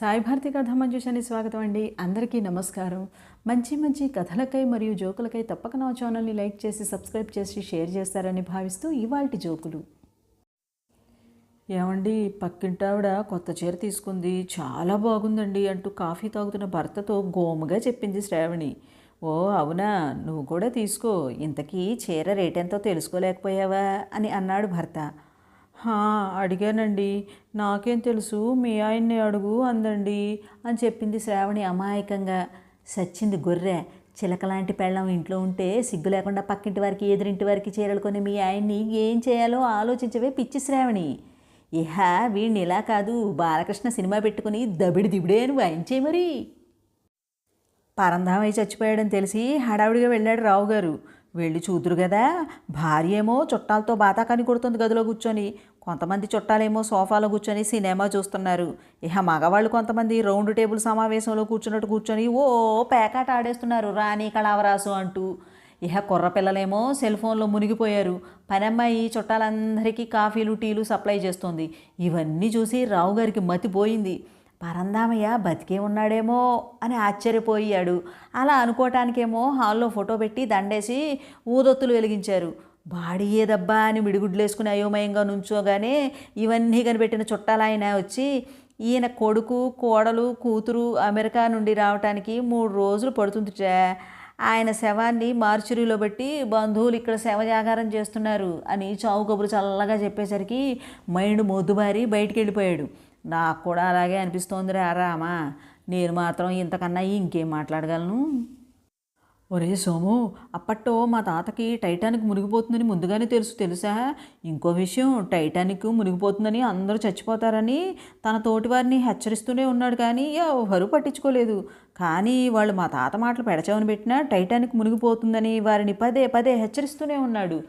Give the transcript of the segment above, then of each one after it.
సాయి భారతి కథ మంజుషాని స్వాగతం అండి. అందరికీ నమస్కారం. మంచి మంచి కథలకై మరియు జోకులకై తప్పక నా ఛానల్ని లైక్ చేసి సబ్స్క్రైబ్ చేసి షేర్ చేస్తారని భావిస్తూ ఇవాల్టి జోకులు. ఏమండి పక్కింటావిడ కొత్త చీర తీసుకుంది. చాలా బాగుందండి అంటూ కాఫీ తాగుతున్న భర్తతో గోముగా చెప్పింది శ్రావణి. ఓ అవునా? నువ్వు కూడా తీసుకో. ఇంతకీ చీర రేట్ ఎంతో తెలుసుకోలేకపోయావా? అని అన్నాడు భర్త. అడిగానండి. నాకేం తెలుసు మీ ఆయన్ని అడుగు అందండి అని చెప్పింది శ్రావణి అమాయకంగా. సచ్చింది గొర్రె. చిలకలాంటి పెళ్ళం ఇంట్లో ఉంటే సిగ్గు లేకుండా పక్కింటి వారికి ఎదురింటి వారికి చీరలు కొని మీ ఆయన్ని ఏం చేయాలో ఆలోచించవే పిచ్చి శ్రావణి. ఇహ వీడిని ఇలా కాదు. బాలకృష్ణ సినిమా పెట్టుకుని దబిడి దిబిడే అని వాయించే మరి. పరంధామై చచ్చిపోయాడని తెలిసి హడావిడిగా వెళ్ళాడు రావు గారు వెళ్ళి చూదురు కదా భార్య ఏమో చుట్టాలతో బాధా కొడుతుంది గదిలో కూర్చొని. కొంతమంది చుట్టాలేమో సోఫాలో కూర్చొని సినిమా చూస్తున్నారు. ఇహ మగవాళ్ళు కొంతమంది రౌండ్ టేబుల్ సమావేశంలో కూర్చున్నట్టు కూర్చొని ఓ పేకాట ఆడేస్తున్నారు. రాణి కళావరాసు అంటూ. ఇహ కుర్రపిల్లలేమో సెల్ ఫోన్లో మునిగిపోయారు. పనమ్మాయి చుట్టాలందరికీ కాఫీలు టీలు సప్లై చేస్తుంది. ఇవన్నీ చూసి రావు గారికి మతిపోయింది పరందామయ్య బతికే ఉన్నాడేమో అని ఆశ్చర్యపోయాడు. అలా అనుకోవటానికేమో హాల్లో ఫోటో పెట్టి దండేసి ఊదొత్తులు వెలిగించారు. బాడీ ఏదబ్బా అని మిడిగుడ్లేసుకుని అయోమయంగా నుంచోగానే ఇవన్నీ కనిపెట్టిన చుట్టాలాయన వచ్చి ఈయన కొడుకు కోడలు కూతురు అమెరికా నుండి రావటానికి మూడు రోజులు పడుతుందిట ఆయన శవాన్ని మార్చురీలో పెట్టి బంధువులు ఇక్కడ శవ జాగారం చేస్తున్నారు అని చావు కబురు చల్లగా చెప్పేసరికి మైండ్ మొద్దుబారి బయటికి వెళ్ళిపోయాడు నాకు కూడా అలాగే అనిపిస్తోందిరా రామా. నేను మాత్రం ఇంతకన్నా ఇంకేం మాట్లాడగలను? ఒరే సోము అప్పట్లో మా తాతకి టైటానిక్ మునిగిపోతుందని ముందుగానే తెలుసు తెలుసా? ఇంకో విషయం టైటానిక్ మునిగిపోతుందని అందరూ చచ్చిపోతారని తన తోటి వారిని హెచ్చరిస్తూనే ఉన్నాడు కానీ ఎవరు పట్టించుకోలేదు. కానీ వాళ్ళు మా తాత మాటలు పెడచవని పెట్టినా టైటానిక్ మునిగిపోతుందని వారిని పదే పదే హెచ్చరిస్తూనే ఉన్నాడు.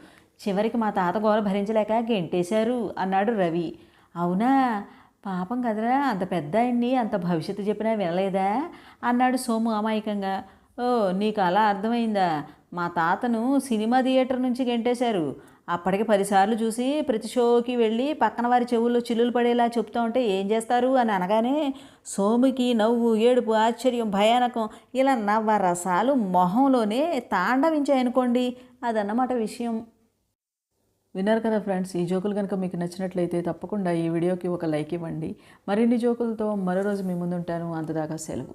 చివరికి మా తాత గోల భరించలేక గెంటేశారు అన్నాడు రవి. అవునా? పాపం కదరా అంత పెద్ద ఆయన్ని అంత భవిష్యత్తు చెప్పినా వినలేదా? అన్నాడు సోము అమాయకంగా. ఓ నీకు అలా అర్థమైందా? మా తాతను సినిమా థియేటర్ నుంచి గెంటేశారు. అప్పటికి పదిసార్లు చూసి ప్రతి షోకి వెళ్ళి పక్కన వారి చెవుల్లో చిల్లులు పడేలా చెప్తా ఉంటే ఏం చేస్తారు అని అనగానే సోముకి నవ్వు ఏడుపు ఆశ్చర్యం భయానకం ఇలా నవ్వరసాలు మొహంలోనే తాండవించాయనుకోండి. అదన్నమాట విషయం. విన్నారు కదా ఫ్రెండ్స్ ఈ జోకులు కనుక మీకు నచ్చినట్లయితే తప్పకుండా ఈ వీడియోకి ఒక లైక్ ఇవ్వండి. మరిన్ని జోకులతో మరో రోజు మీ ముందుంటాను. అంతదాకా సెలవు.